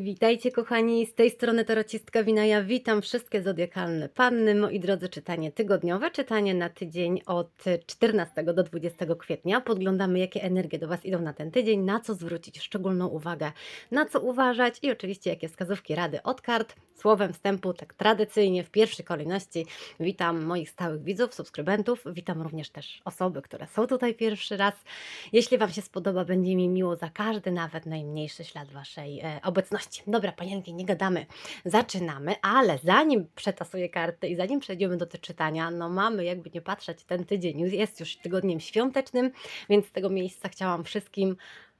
Witajcie kochani, z tej strony Tarocistka Winaja. Witam wszystkie zodiakalne panny. Moi drodzy, czytanie tygodniowe, czytanie na tydzień od 14 do 20 kwietnia. Podglądamy, jakie energie do Was idą na ten tydzień, na co zwrócić szczególną uwagę, na co uważać i oczywiście jakie wskazówki, rady od kart. Słowem wstępu, tak tradycyjnie, w pierwszej kolejności witam moich stałych widzów, subskrybentów. Witam również też osoby, które są tutaj pierwszy raz. Jeśli Wam się spodoba, będzie mi miło za każdy, nawet najmniejszy ślad Waszej e, Dobra, panienki, nie gadamy. Zaczynamy, ale zanim przetasuję karty i zanim przejdziemy do czytania, no mamy jakby nie patrzeć, ten tydzień jest już tygodniem świątecznym, więc z tego miejsca chciałam wszystkim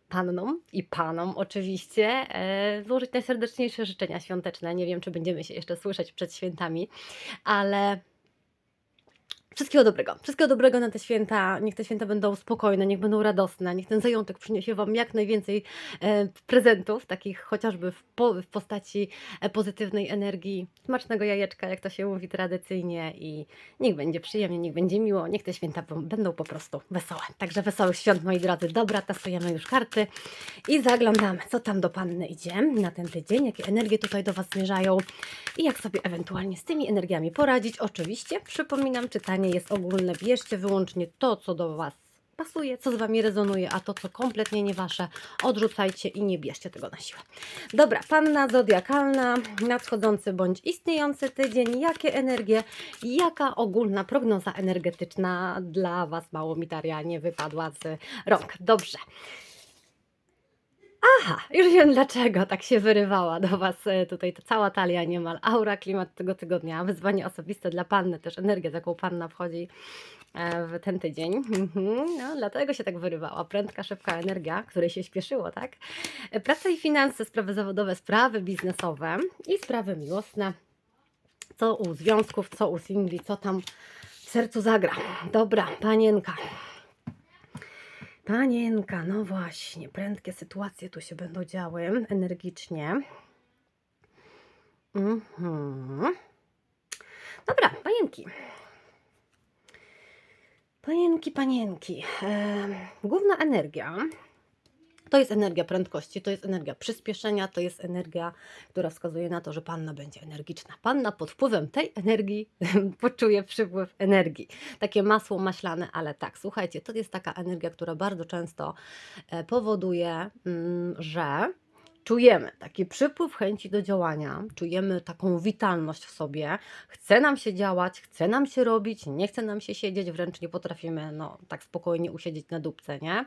pannom i panom oczywiście e, złożyć najserdeczniejsze życzenia świąteczne. Nie wiem, czy będziemy się jeszcze słyszeć przed świętami, ale Wszystkiego dobrego. Wszystkiego dobrego na te święta. Niech te święta będą spokojne, niech będą radosne. Niech ten zajątek przyniesie Wam jak najwięcej e, prezentów, takich chociażby w, po, w postaci e, pozytywnej energii, smacznego jajeczka, jak to się mówi tradycyjnie. I niech będzie przyjemnie, niech będzie miło. Niech te święta będą po prostu wesołe. Także wesołych świąt, moi drodzy. Dobra, tasujemy już karty i zaglądamy, co tam do Panny idzie na ten tydzień, jakie energie tutaj do Was zmierzają i jak sobie ewentualnie z tymi energiami poradzić. Oczywiście, przypominam, czytanie jest ogólne. Bierzcie wyłącznie to, co do Was pasuje, co z Wami rezonuje, a to, co kompletnie nie Wasze, odrzucajcie i nie bierzcie tego na siłę. Dobra, Panna Zodiakalna, nadchodzący bądź istniejący tydzień, jakie energie, jaka ogólna prognoza energetyczna dla Was, mało mi nie wypadła z rąk. Dobrze. Aha, już wiem dlaczego tak się wyrywała do Was e, tutaj ta cała talia niemal. Aura, klimat tego tygodnia, wyzwanie osobiste dla Panny, też energia, jaką Panna wchodzi e, w ten tydzień. Mhm, No, dlatego się tak wyrywała. Prędka, szybka energia, której się śpieszyło, tak? E, Praca i finanse, sprawy zawodowe, sprawy biznesowe i sprawy miłosne. Co u związków, co u singli, co tam w sercu zagra. Dobra, panienka. Panienka, no właśnie, prędkie sytuacje tu się będą działy energicznie. Mhm. Dobra, panienki. Panienki, panienki. Główna energia to jest energia prędkości, to jest energia przyspieszenia, to jest energia, która wskazuje na to, że panna będzie energiczna. Panna pod wpływem tej energii poczuje przypływ energii. Takie masło maślane, ale tak, słuchajcie, to jest taka energia, która bardzo często e, powoduje, mm, że czujemy taki przypływ chęci do działania, czujemy taką witalność w sobie, chce nam się działać, chce nam się robić, nie chce nam się siedzieć, wręcz nie potrafimy no, tak spokojnie usiedzieć na dupce, nie?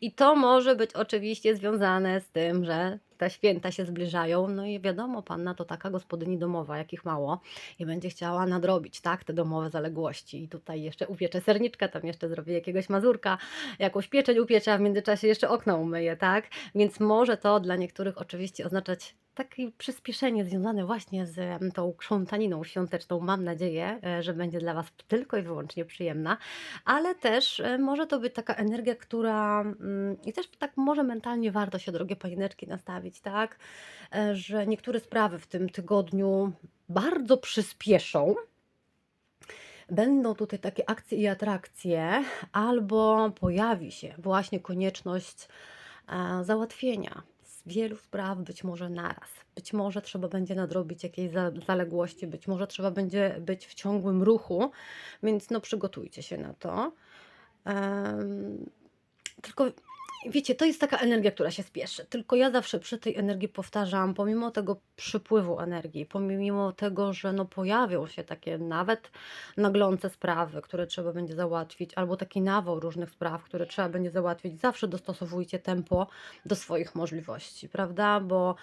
I to może być oczywiście związane z tym, że te święta się zbliżają, no i wiadomo, panna to taka gospodyni domowa, jakich mało, i będzie chciała nadrobić, tak, te domowe zaległości. I tutaj jeszcze upieczę serniczka, tam jeszcze zrobię jakiegoś mazurka, jakąś pieczeń upieczę, a w międzyczasie jeszcze okno umyję, tak? Więc może to dla niektórych oczywiście oznaczać takie przyspieszenie związane właśnie z tą krzątaniną świąteczną. Mam nadzieję, e, że będzie dla Was tylko i wyłącznie przyjemna, ale też e, może to być taka energia, która mm, i też tak może mentalnie warto się, drogie panieneczki, nastawić, tak, E, że niektóre sprawy w tym tygodniu bardzo przyspieszą. Będą tutaj takie akcje i atrakcje, albo pojawi się właśnie konieczność załatwienia wielu spraw, być może naraz. Być może trzeba będzie nadrobić jakieś za- zaległości, być może trzeba będzie być w ciągłym ruchu, więc no przygotujcie się na to. Em, tylko wiecie, to jest taka energia, która się spieszy. Tylko ja zawsze przy tej energii powtarzam, pomimo tego przypływu energii, pomimo tego, że no pojawią się takie nawet naglące sprawy, które trzeba będzie załatwić, albo taki nawał różnych spraw, które trzeba będzie załatwić, zawsze dostosowujcie tempo do swoich możliwości, prawda? Bo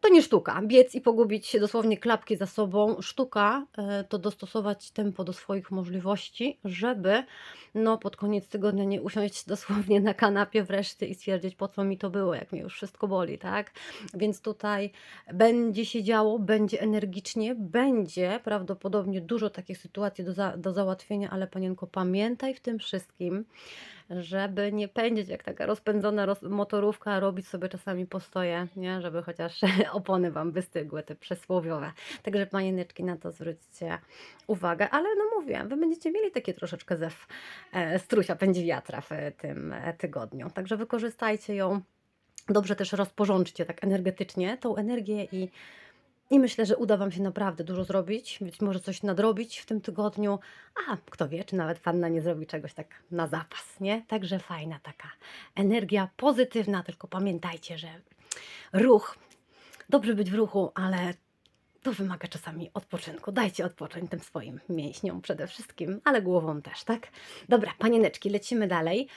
to nie sztuka. Biec i pogubić się dosłownie klapki za sobą. Sztuka e, to dostosować tempo do swoich możliwości, żeby no pod koniec tygodnia nie usiąść dosłownie na kanapie wreszcie i stwierdzić, po co mi to było, jak mnie już wszystko boli, tak? Więc tutaj będzie się działo, będzie energicznie, będzie prawdopodobnie dużo takich sytuacji do, za, do załatwienia, ale panienko, pamiętaj w tym wszystkim, żeby nie pędzić jak taka rozpędzona roz, motorówka, robić sobie czasami postoje, nie? żeby chociaż opony Wam wystygły, te przysłowiowe. Także panieneczki na to zwróćcie uwagę, ale no mówię, Wy będziecie mieli takie troszeczkę zew e, strusia pędzi wiatra w tym e, tygodniu, także wykorzystajcie ją dobrze też rozporządźcie tak energetycznie tą energię i i myślę, że uda Wam się naprawdę dużo zrobić, być może coś nadrobić w tym tygodniu, a kto wie, czy nawet Panna nie zrobi czegoś tak na zapas, nie? Także fajna taka energia pozytywna, tylko pamiętajcie, że ruch, dobrze być w ruchu, ale to wymaga czasami odpoczynku. Dajcie odpocząć tym swoim mięśniom przede wszystkim, ale głową też, tak? Dobra, panieneczki, lecimy dalej.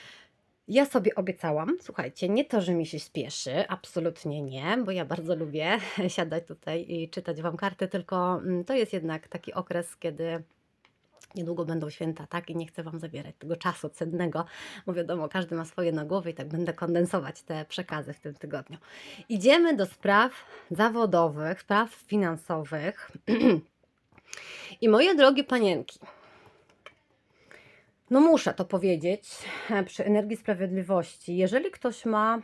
Ja sobie obiecałam, słuchajcie, nie to, że mi się spieszy, absolutnie nie, bo ja bardzo lubię siadać tutaj i czytać Wam karty, tylko mm, to jest jednak taki okres, kiedy niedługo będą święta, tak? I nie chcę Wam zabierać tego czasu cennego, bo wiadomo, każdy ma swoje na głowie i tak będę kondensować te przekazy w tym tygodniu. Idziemy do spraw zawodowych, spraw finansowych. I moje drogie panienki, no muszę to powiedzieć, e, przy energii sprawiedliwości, jeżeli ktoś ma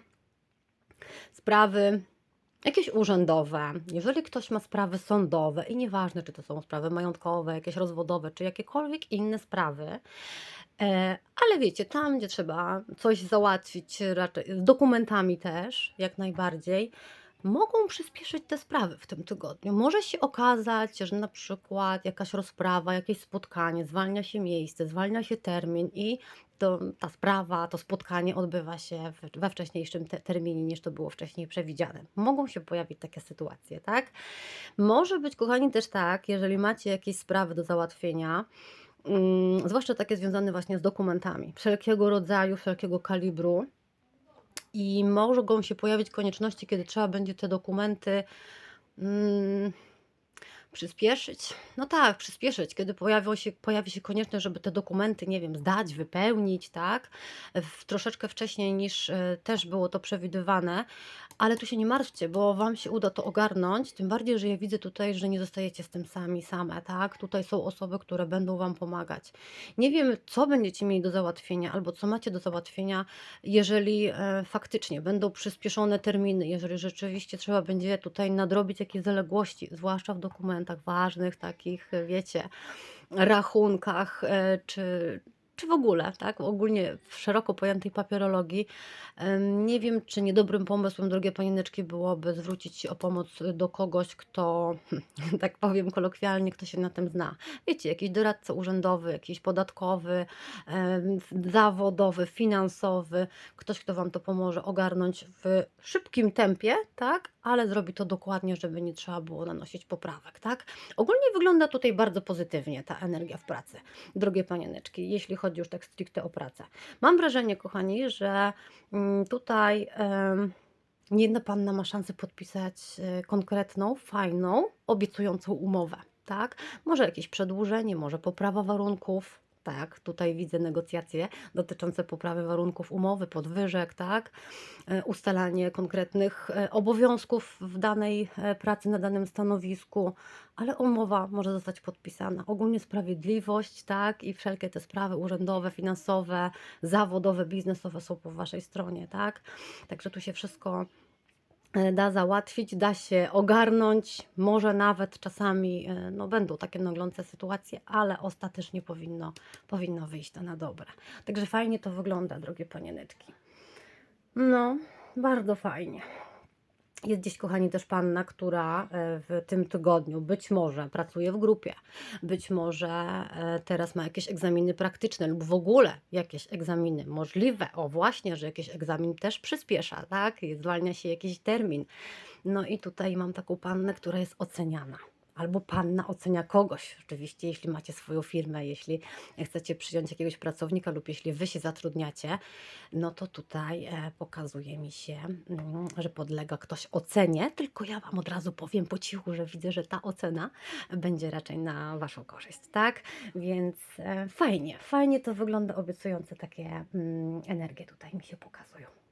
sprawy jakieś urzędowe, jeżeli ktoś ma sprawy sądowe i nieważne, czy to są sprawy majątkowe, jakieś rozwodowe, czy jakiekolwiek inne sprawy, e, ale wiecie, tam gdzie trzeba coś załatwić, raczej z dokumentami też, jak najbardziej, mogą przyspieszyć te sprawy w tym tygodniu. Może się okazać, że na przykład jakaś rozprawa, jakieś spotkanie, zwalnia się miejsce, zwalnia się termin i to, ta sprawa, to spotkanie odbywa się we wcześniejszym te, terminie niż to było wcześniej przewidziane. Mogą się pojawić takie sytuacje, tak? Może być, kochani, też tak, jeżeli macie jakieś sprawy do załatwienia, mm, zwłaszcza takie związane właśnie z dokumentami, wszelkiego rodzaju, wszelkiego kalibru, i mogą się pojawić konieczności, kiedy trzeba będzie te dokumenty mm, przyspieszyć. No tak, przyspieszyć, kiedy pojawią się, pojawi się konieczność, żeby te dokumenty, nie wiem, zdać, wypełnić, tak, w troszeczkę wcześniej niż e, też było to przewidywane, ale tu się nie martwcie, bo Wam się uda to ogarnąć, tym bardziej, że ja widzę tutaj, że nie zostajecie z tym sami, same, tak? Tutaj są osoby, które będą Wam pomagać. Nie wiem, co będziecie mieli do załatwienia, albo co macie do załatwienia, jeżeli e, faktycznie będą przyspieszone terminy, jeżeli rzeczywiście trzeba będzie tutaj nadrobić jakieś zaległości, zwłaszcza w dokumentach ważnych, takich, wiecie, rachunkach, e, czy, czy w ogóle, tak, ogólnie w szeroko pojętej papierologii. Nie wiem, czy niedobrym pomysłem, drogie panieneczki, byłoby zwrócić się o pomoc do kogoś, kto, tak powiem kolokwialnie, kto się na tym zna. Wiecie, jakiś doradca urzędowy, jakiś podatkowy, zawodowy, finansowy, ktoś, kto Wam to pomoże ogarnąć w szybkim tempie, tak, ale zrobi to dokładnie, żeby nie trzeba było nanosić poprawek, tak. Ogólnie wygląda tutaj bardzo pozytywnie ta energia w pracy, drogie panieneczki, jeśli chodzi już tak stricte o pracę. Mam wrażenie, kochani, że mm, tutaj nie jedna panna ma szansę podpisać e, konkretną, fajną, obiecującą umowę. Tak? Może jakieś przedłużenie, może poprawa warunków, tak, tutaj widzę negocjacje dotyczące poprawy warunków umowy, podwyżek, tak, e, ustalanie konkretnych e, obowiązków w danej e, pracy na danym stanowisku, ale umowa może zostać podpisana. Ogólnie sprawiedliwość, tak, i wszelkie te sprawy urzędowe, finansowe, zawodowe, biznesowe są po Waszej stronie, tak. Także tu się wszystko da załatwić, da się ogarnąć, może nawet czasami e, no, będą takie naglące sytuacje, ale ostatecznie powinno, powinno wyjść to na dobre. Także fajnie to wygląda, drogie panieneczki. No, bardzo fajnie. Jest gdzieś, kochani, też panna, która e, w tym tygodniu być może pracuje w grupie, być może e, teraz ma jakieś egzaminy praktyczne lub w ogóle jakieś egzaminy możliwe. O, właśnie, że jakiś egzamin też przyspiesza, tak? Zwalnia się jakiś termin. No i tutaj mam taką pannę, która jest oceniana albo panna ocenia kogoś. Oczywiście, jeśli macie swoją firmę, jeśli chcecie przyjąć jakiegoś pracownika lub jeśli wy się zatrudniacie, no to tutaj e, pokazuje mi się, mm, że podlega ktoś ocenie, tylko ja Wam od razu powiem po cichu, że widzę, że ta ocena będzie raczej na Waszą korzyść, tak? Więc e, fajnie, fajnie to wygląda, obiecujące takie mm, energie tutaj mi się pokazują.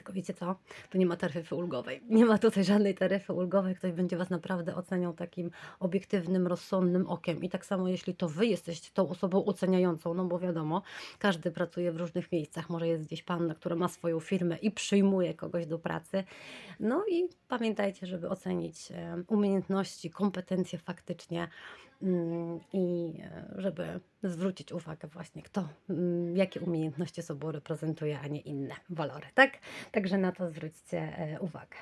Tylko wiecie co? Tu nie ma taryfy ulgowej. Nie ma tutaj żadnej taryfy ulgowej. Ktoś będzie Was naprawdę oceniał takim obiektywnym, rozsądnym okiem. I tak samo, jeśli to Wy jesteście tą osobą oceniającą, no bo wiadomo, każdy pracuje w różnych miejscach. Może jest gdzieś panna, która ma swoją firmę i przyjmuje kogoś do pracy. No i pamiętajcie, żeby ocenić umiejętności, kompetencje faktycznie i e, żeby zwrócić uwagę właśnie kto, mm, jakie umiejętności sobą reprezentuje, a nie inne walory, tak? Także na to zwróćcie e, uwagę.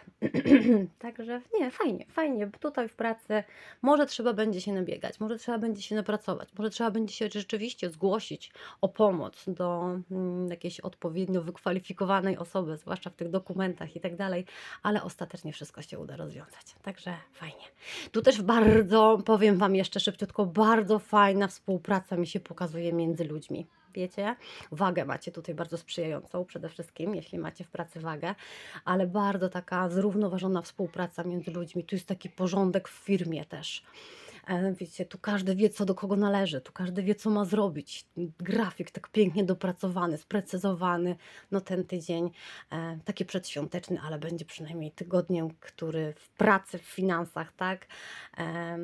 Także nie, fajnie, fajnie. Tutaj w pracy może trzeba będzie się nabiegać, może trzeba będzie się napracować, może trzeba będzie się rzeczywiście zgłosić o pomoc do mm, jakiejś odpowiednio wykwalifikowanej osoby, zwłaszcza w tych dokumentach i tak dalej, ale ostatecznie wszystko się uda rozwiązać. Także fajnie. Tu też bardzo, powiem Wam jeszcze szybciutko, bardzo fajna współpraca mi się pokazuje między ludźmi. Wiecie, wagę macie tutaj bardzo sprzyjającą przede wszystkim, jeśli macie w pracy wagę, ale bardzo taka zrównoważona współpraca między ludźmi. Tu jest taki porządek w firmie też. E, Wiecie, tu każdy wie, co do kogo należy, tu każdy wie, co ma zrobić. Grafik tak pięknie dopracowany, sprecyzowany. No ten tydzień e, taki przedświąteczny, ale będzie przynajmniej tygodniem, który w pracy, w finansach, tak, e,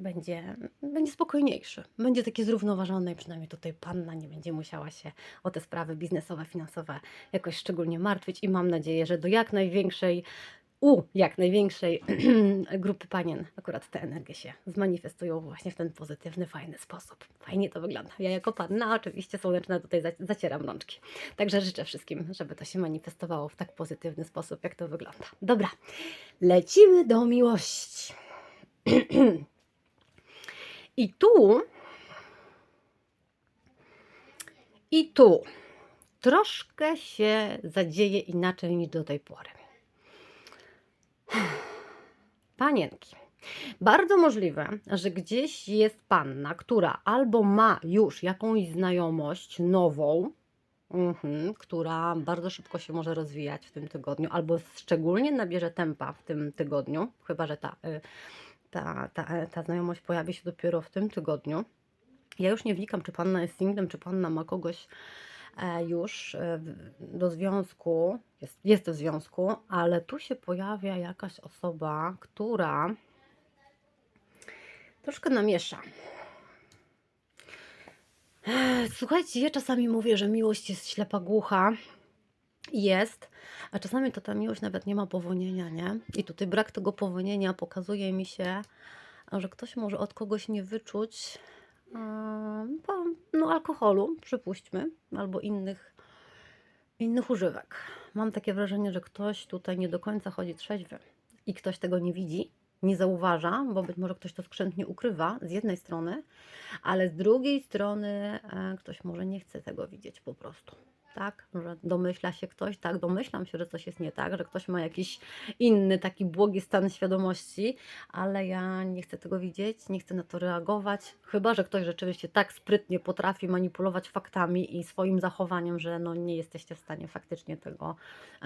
będzie, będzie spokojniejszy, będzie taki zrównoważony i przynajmniej tutaj panna nie będzie musiała się o te sprawy biznesowe, finansowe jakoś szczególnie martwić i mam nadzieję, że do jak największej u jak największej grupy panien akurat te energie się zmanifestują właśnie w ten pozytywny, fajny sposób. Fajnie to wygląda. Ja jako panna oczywiście słoneczna tutaj zac- zacieram rączki. Także życzę wszystkim, żeby to się manifestowało w tak pozytywny sposób, jak to wygląda. Dobra, lecimy do miłości. I tu, i tu troszkę się zadzieje inaczej niż do tej pory. Panienki. Bardzo możliwe, że gdzieś jest panna, która albo ma już jakąś znajomość nową, mhm, która bardzo szybko się może rozwijać w tym tygodniu, albo szczególnie nabierze tempa w tym tygodniu, chyba że ta, y, ta, ta, ta znajomość pojawi się dopiero w tym tygodniu. Ja już nie wnikam, czy panna jest singlem, czy panna ma kogoś e, już e, do związku, jest, jest w związku, ale tu się pojawia jakaś osoba, która troszkę namiesza. E, Słuchajcie, ja czasami mówię, że miłość jest ślepa głucha. Jest, a czasami to ta miłość nawet nie ma powonienia, nie? I tutaj brak tego powonienia pokazuje mi się, że ktoś może od kogoś nie wyczuć no, alkoholu, przypuśćmy, albo innych, innych używek. Mam takie wrażenie, że ktoś tutaj nie do końca chodzi trzeźwy i ktoś tego nie widzi, nie zauważa, bo być może ktoś to skrzętnie ukrywa z jednej strony, ale z drugiej strony e, ktoś może nie chce tego widzieć po prostu. Tak, że domyśla się ktoś, tak, domyślam się, że coś jest nie tak, że ktoś ma jakiś inny taki błogi stan świadomości, ale ja nie chcę tego widzieć, nie chcę na to reagować, chyba że ktoś rzeczywiście tak sprytnie potrafi manipulować faktami i swoim zachowaniem, że no nie jesteście w stanie faktycznie tego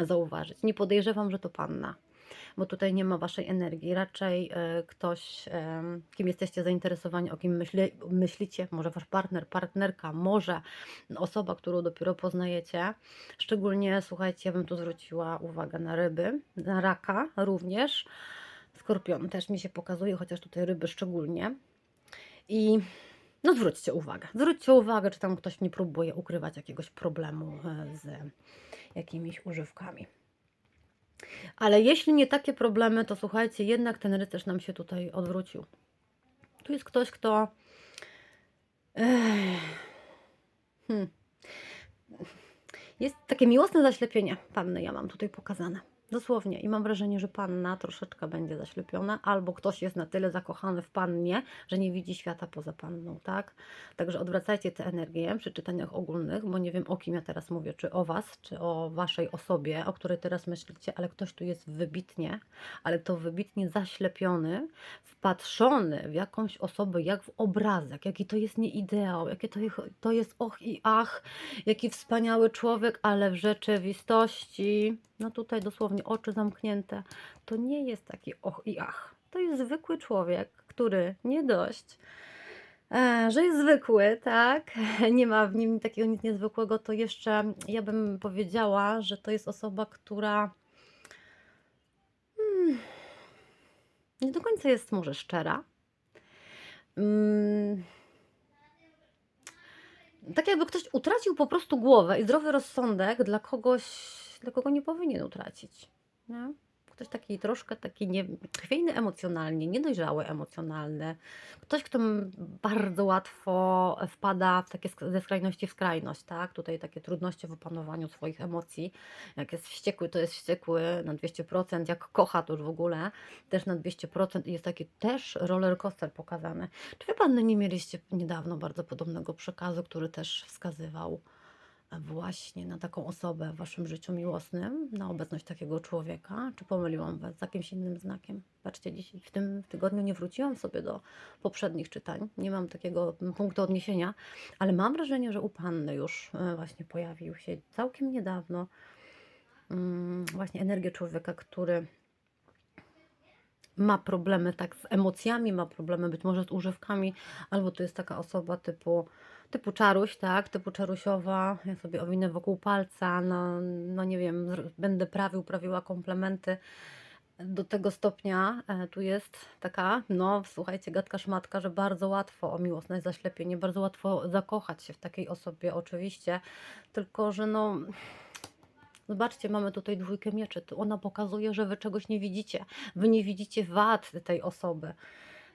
zauważyć. Nie podejrzewam, że to panna bo tutaj nie ma waszej energii. Raczej e, ktoś, kim jesteście zainteresowani, o kim myśli, myślicie, może wasz partner, partnerka, może osoba, którą dopiero poznajecie. Szczególnie, słuchajcie, ja bym tu zwróciła uwagę na ryby, na raka również. Skorpion też mi się pokazuje, chociaż tutaj ryby szczególnie. I no zwróćcie uwagę. Zwróćcie uwagę, czy tam ktoś nie próbuje ukrywać jakiegoś problemu e, z jakimiś używkami. Ale jeśli nie takie problemy, to słuchajcie, jednak ten rycerz nam się tutaj odwrócił. Tu jest ktoś, kto. Hmm. Jest takie miłosne zaślepienie panny, ja mam tutaj pokazane. Dosłownie. I mam wrażenie, że panna troszeczkę będzie zaślepiona, albo ktoś jest na tyle zakochany w pannie, że nie widzi świata poza panną, tak? Także odwracajcie tę energię przy czytaniach ogólnych, bo nie wiem o kim ja teraz mówię, czy o Was, czy o Waszej osobie, o której teraz myślicie, ale ktoś tu jest wybitnie, ale to wybitnie zaślepiony, wpatrzony w jakąś osobę, jak w obrazek, jaki to jest nie ideał, jakie to, to jest och i ach, jaki wspaniały człowiek, ale w rzeczywistości, no tutaj dosłownie oczy zamknięte, to nie jest taki och i ach. To jest zwykły człowiek, który nie dość, e, że jest zwykły, tak, nie ma w nim takiego nic niezwykłego, to jeszcze ja bym powiedziała, że to jest osoba, która mm, nie do końca jest może szczera. Mm, tak jakby ktoś utracił po prostu głowę i zdrowy rozsądek dla kogoś, dla kogo nie powinien utracić. Nie? Ktoś taki troszkę taki nie, chwiejny emocjonalnie, niedojrzały emocjonalny. Ktoś, kto bardzo łatwo wpada w takie ze skrajności w skrajność, tak? Tutaj takie trudności w opanowaniu swoich emocji. Jak jest wściekły, to jest wściekły na 200%, jak kocha, to już w ogóle też na 200% i jest taki też roller coaster pokazany. Czy wy panny nie mieliście niedawno bardzo podobnego przekazu, który też wskazywał właśnie na taką osobę w waszym życiu miłosnym, na obecność takiego człowieka? Czy pomyliłam was z jakimś innym znakiem? Patrzcie, dzisiaj w tym tygodniu nie wróciłam sobie do poprzednich czytań, nie mam takiego punktu odniesienia, ale mam wrażenie, że u panny już e, właśnie pojawił się całkiem niedawno mm, właśnie energię człowieka, który ma problemy tak z emocjami, ma problemy być może z używkami, albo to jest taka osoba typu, typu czaruś, tak, typu czarusiowa, ja sobie owinę wokół palca, no, no nie wiem, będę prawił, prawiła komplementy. Do tego stopnia e, tu jest taka, no słuchajcie, gadka szmatka, że bardzo łatwo o miłosne zaślepienie, bardzo łatwo zakochać się w takiej osobie oczywiście, tylko że no Zobaczcie, mamy tutaj dwójkę mieczy. Ona pokazuje, że wy czegoś nie widzicie. Wy nie widzicie wad tej osoby.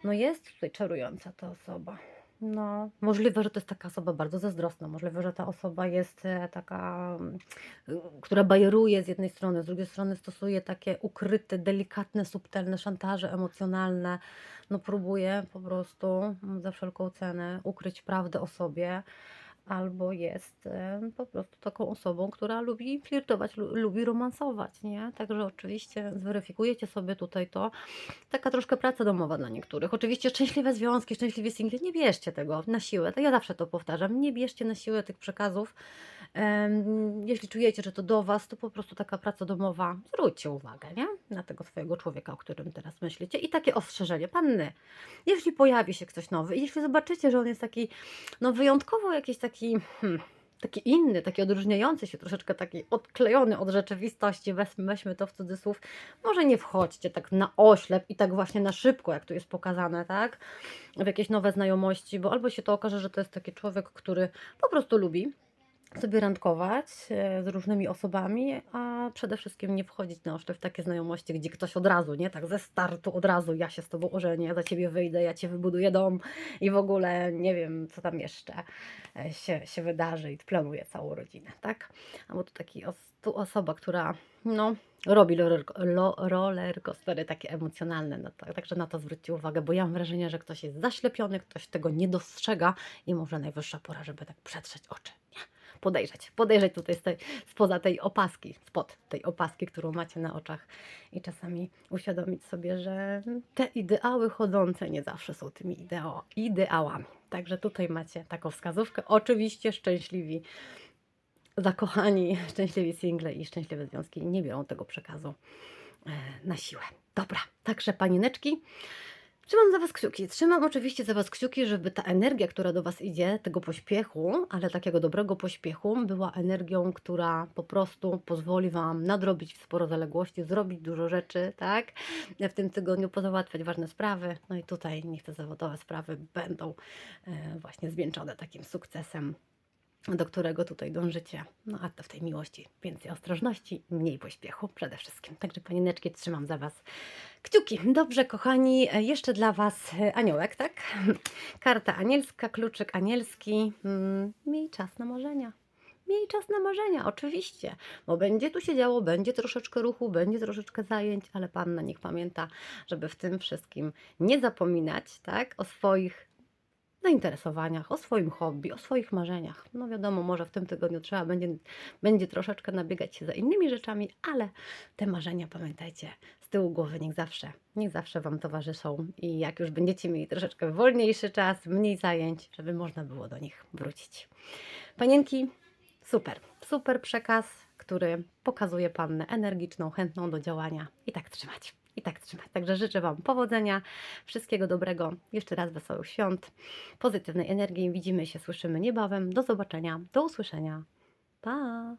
No jest tutaj czarująca ta osoba. No, możliwe, że to jest taka osoba bardzo zazdrosna. Możliwe, że ta osoba jest e, taka, mm, która bajeruje z jednej strony, z drugiej strony stosuje takie ukryte, delikatne, subtelne szantaże emocjonalne. No, próbuje po prostu mm, za wszelką cenę ukryć prawdę o sobie albo jest po prostu taką osobą, która lubi flirtować, lu- lubi romansować, nie? Także oczywiście zweryfikujecie sobie tutaj to. Taka troszkę praca domowa dla niektórych. Oczywiście szczęśliwe związki, szczęśliwi single, nie bierzcie tego na siłę. To ja zawsze to powtarzam. Nie bierzcie na siłę tych przekazów. Jeśli czujecie, że to do Was, to po prostu taka praca domowa, zwróćcie uwagę, nie? Na tego swojego człowieka, o którym teraz myślicie. I takie ostrzeżenie, panny, jeśli pojawi się ktoś nowy, jeśli zobaczycie, że on jest taki, no wyjątkowo jakiś taki, hmm, taki inny, taki odróżniający się, troszeczkę taki odklejony od rzeczywistości, weźmy, weźmy to w cudzysłów, może nie wchodźcie tak na oślep i tak właśnie na szybko, jak tu jest pokazane, tak? W jakieś nowe znajomości, bo albo się to okaże, że to jest taki człowiek, który po prostu lubi sobie randkować e, z różnymi osobami, a przede wszystkim nie wchodzić na oszczep w takie znajomości, gdzie ktoś od razu, nie tak ze startu od razu, ja się z tobą ożenię, ja za ciebie wyjdę, ja ci wybuduję dom i w ogóle nie wiem, co tam jeszcze e, się, się wydarzy i planuje całą rodzinę, tak? Albo tu taki os, tu osoba, która no, robi roller, coastery takie emocjonalne, no to, także na to zwróćcie uwagę, bo ja mam wrażenie, że ktoś jest zaślepiony, ktoś tego nie dostrzega i może najwyższa pora, żeby tak przetrzeć oczy? Podejrzeć, podejrzeć tutaj z tej, spoza tej opaski, spod tej opaski, którą macie na oczach i czasami uświadomić sobie, że te ideały chodzące nie zawsze są tymi ideo, ideałami. Także tutaj macie taką wskazówkę. Oczywiście szczęśliwi, zakochani, szczęśliwi single i szczęśliwe związki nie biorą tego przekazu e, na siłę. Dobra, także panieneczki, Trzymam za Was kciuki. Trzymam oczywiście za Was kciuki, żeby ta energia, która do Was idzie, tego pośpiechu, ale takiego dobrego pośpiechu, była energią, która po prostu pozwoli Wam nadrobić sporo zaległości, zrobić dużo rzeczy, tak? W tym tygodniu pozałatwiać ważne sprawy. No i tutaj niech te zawodowe sprawy będą e, właśnie zwieńczone takim sukcesem do którego tutaj dążycie. No a to w tej miłości więcej ostrożności, mniej pośpiechu przede wszystkim. Także panieneczki, trzymam za Was kciuki. Dobrze, kochani, jeszcze dla Was aniołek, tak? Karta anielska, kluczyk anielski. Mm, Miej czas na marzenia. Miej czas na marzenia, oczywiście, bo będzie tu się działo, będzie troszeczkę ruchu, będzie troszeczkę zajęć, ale Panna niech pamięta, żeby w tym wszystkim nie zapominać, tak, o swoich zainteresowaniach, o swoim hobby, o swoich marzeniach. No wiadomo, może w tym tygodniu trzeba będzie, będzie troszeczkę nabiegać się za innymi rzeczami, ale te marzenia, pamiętajcie, z tyłu głowy niech zawsze, niech zawsze Wam towarzyszą i jak już będziecie mieli troszeczkę wolniejszy czas, mniej zajęć, żeby można było do nich wrócić. Panienki, super, super przekaz, który pokazuje Pannę energiczną, chętną do działania i tak trzymać. I tak trzymać. Także życzę Wam powodzenia, wszystkiego dobrego, jeszcze raz wesołych świąt, pozytywnej energii. Widzimy się, słyszymy niebawem. Do zobaczenia, do usłyszenia. Pa!